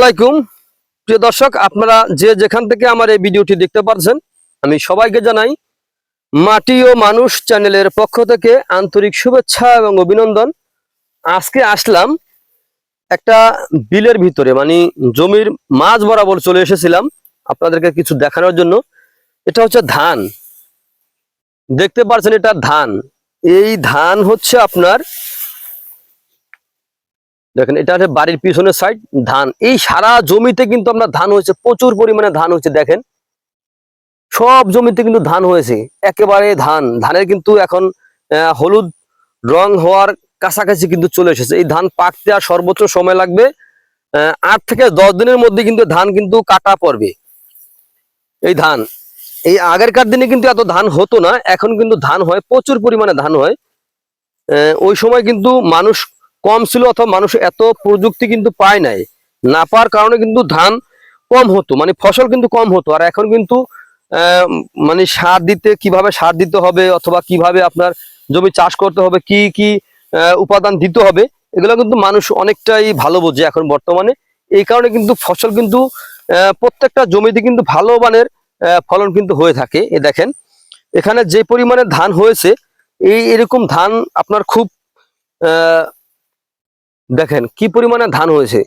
আলাইকুম। প্রিয় দর্শক, আপনারা যে যেখান থেকে আমার এই ভিডিওটি দেখতে পাচ্ছেন আমি সবাইকে জানাই, মাটি ও মানুষ চ্যানেলের পক্ষ থেকে আন্তরিক শুভেচ্ছা এবং অভিনন্দন। আজকে আসলাম একটা বিলের ভিতরে মানে জমির মাঝ বরাবর চলে এসেছিলাম আপনাদেরকে কিছু দেখানোর জন্য। এটা হচ্ছে ধান। দেখতে পাচ্ছেন এটা ধান। এই ধান হচ্ছে আপনার দেখেন, এটা হচ্ছে বাড়ির পিছনের সাইড ধান। এই সারা জমিতে কিন্তু আমরা ধান হয়েছে, প্রচুর পরিমাণে ধান হয়েছে, দেখেন। সব জমিতে কিন্তু ধান হয়েছে, একেবারে ধান। ধানের কিন্তু এখন হলুদ রং হওয়ার কাছাকাছি কিন্তু চলে এসেছে। এই ধান পাকতে আর সর্বোচ্চ সময় লাগবে আট থেকে দশ দিনের মধ্যে কিন্তু ধান কিন্তু কাটা পড়বে। এই ধান, এই আগেরকার দিনে কিন্তু এত ধান হতো না, এখন কিন্তু ধান হয়, প্রচুর পরিমাণে ধান হয়। ওই সময় কিন্তু মানুষ কম ছিল অথবা মানুষ এত প্রযুক্তি কিন্তু পায় নাই। না পাওয়ার কারণে কিন্তু ধান কম হতো মানে ফসল কিন্তু কম হতো। আর এখন কিন্তু মানে সার দিতে, কীভাবে সার দিতে হবে অথবা কীভাবে আপনার জমি চাষ করতে হবে, কি কি উপাদান দিতে হবে, এগুলো কিন্তু মানুষ অনেকটাই ভালো বোঝে এখন বর্তমানে। এই কারণে কিন্তু ফসল কিন্তু প্রত্যেকটা জমিতে কিন্তু ভালো মানের ফলন কিন্তু হয়ে থাকে। এ দেখেন, এখানে যে পরিমাণে ধান হয়েছে, এই এরকম ধান আপনার খুব দেখেন, কি পরিমাণে ধান হয়েছে?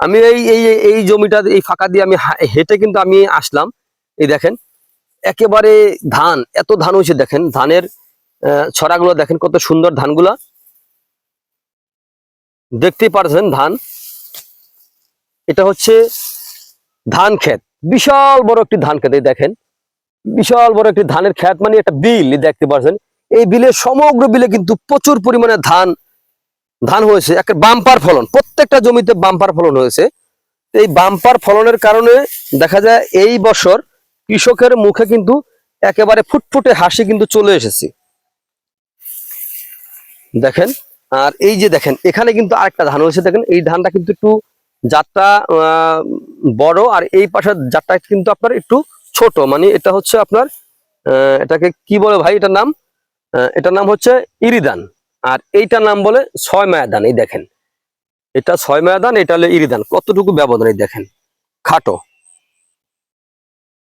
আমি এই এই এই জমিটা, এই ফাঁকা দিয়ে আমি হেঁটে কিন্তু আমি আসলাম। এই দেখেন, একেবারে ধান, এত ধান হয়েছে, দেখেন, ধানের ছড়াগুলো দেখেন কত সুন্দর ধানগুলা। দেখতেই পারছেন ধান। এটা হচ্ছে ধান ক্ষেত, বিশাল বড় একটি ধান ক্ষেত, এই দেখেন। বিশাল বড় একটি ধানের ক্ষেত মানে একটা বিল দেখতে পারছেন। এই বিলে সমগ্র বিলে কিন্তু প্রচুর পরিমাণে ধান ধান হয়েছে একটা বাম্পার ফলন, প্রত্যেকটা জমিতে বাম্পার ফলন হয়েছে। এই বাম্পার ফলনের কারণে দেখা যায় এই বছর কৃষকের মুখে কিন্তু একেবারে ফুটফুটে হাসি কিন্তু চলে এসেছে। দেখেন, আর এই যে দেখেন, এখানে কিন্তু আরেকটা ধান হয়েছে। দেখেন, এই ধানটা কিন্তু একটু জাতটা বড়, আর এই পাশের জাতটা কিন্তু আপনার একটু ছোট। মানে এটা হচ্ছে আপনার এটাকে কি বলে ভাই এটার নাম? এটার নাম হচ্ছে ইরিদান। আর এইটার নাম বলে ছয় মায়াদান এই দেখেন। এটা ছয় মায়াদান এটা হলো ইরিদান। কতটুকু ব্যবধান এই দেখেন? খাটো।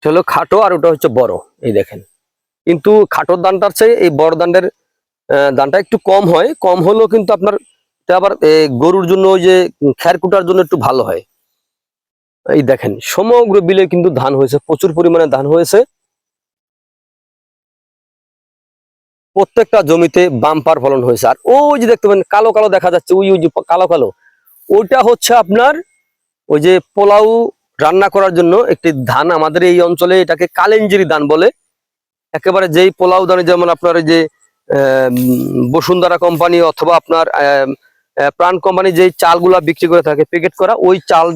হলো খাটো আর ওটা হচ্ছে বড় এই দেখেন। কিন্তু খাটোর দানটার চেয়ে এই বড় দান্ডের আহ, দানটা একটু কম হয়। কম হলেও কিন্তু আপনার আবার গরুর জন্য ওই যে খ্যার কুটার জন্য একটু ভালো হয়। এই দেখেন সমগ্র বিলে কিন্তু ধান হয়েছে প্রচুর পরিমাণে ধান হয়েছে। প্রত্যেকটা জমিতে বাম্পার ফলন হয়েছে। আর ওই যে দেখতে পাবেন কালো কালো দেখা যাচ্ছে, ওই ওই যে কালো কালো। ওইটা হচ্ছে আপনার ওই যে পোলাও রান্না করার জন্য একটি ধান। আমাদের এই অঞ্চলে এটাকে কালেঞ্জিরি ধান বলে। একেবারে যেই পোলাও ধানে যেমন আপনার যে বসুন্ধরা কোম্পানি অথবা আপনার প্রাণ কোম্পানি যেই চালগুলা বিক্রি করে থাকে প্যাকেট করা, ওই চাল,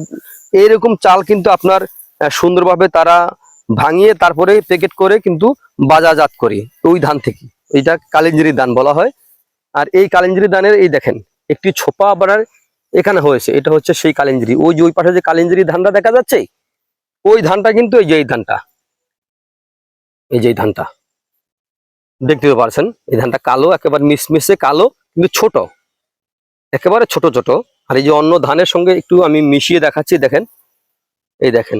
এইরকম চাল কিন্তু আপনার সুন্দরভাবে তারা ভাঙিয়ে তারপরে প্যাকেট করে কিন্তু বাজারজাত করি ওই ধান থেকে। এইটা কালিঞ্জিরি দান বলা হয়। আর এই কালিঞ্জিরি দানের এই দেখেন, একটি ছোপা আবার এখানে হয়েছে। এটা হচ্ছে সেই কালিঞ্জিরি। ওই যে ওই পাশে যে কালিঞ্জিরি ধানটা দেখা যাচ্ছে, ওই ধানটা কিন্তু এই যে এই ধানটা। এই যে এই ধানটা। দেখতে পারছেন, এই ধানটা কালো, একেবারে মিসমিসে কালো, কিন্তু ছোট। একেবারে ছোট ছোট। আর এই যে অন্য ধানের সঙ্গে একটু আমি মিশিয়ে দেখাচ্ছি, দেখেন। এই দেখেন,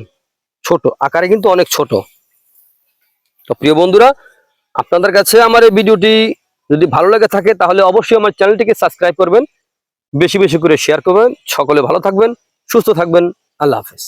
ছোট। আকারে কিন্তু অনেক ছোট। তো প্রিয় বন্ধুরা আপনাদের কাছে আমার এই ভিডিওটি যদি ভালো লাগে থাকে, তাহলে অবশ্যই আমার চ্যানেলটিকে সাবস্ক্রাইব করবেন, বেশি বেশি করে শেয়ার করবেন। সকলে ভালো থাকবেন, সুস্থ থাকবেন। আল্লাহ হাফেজ।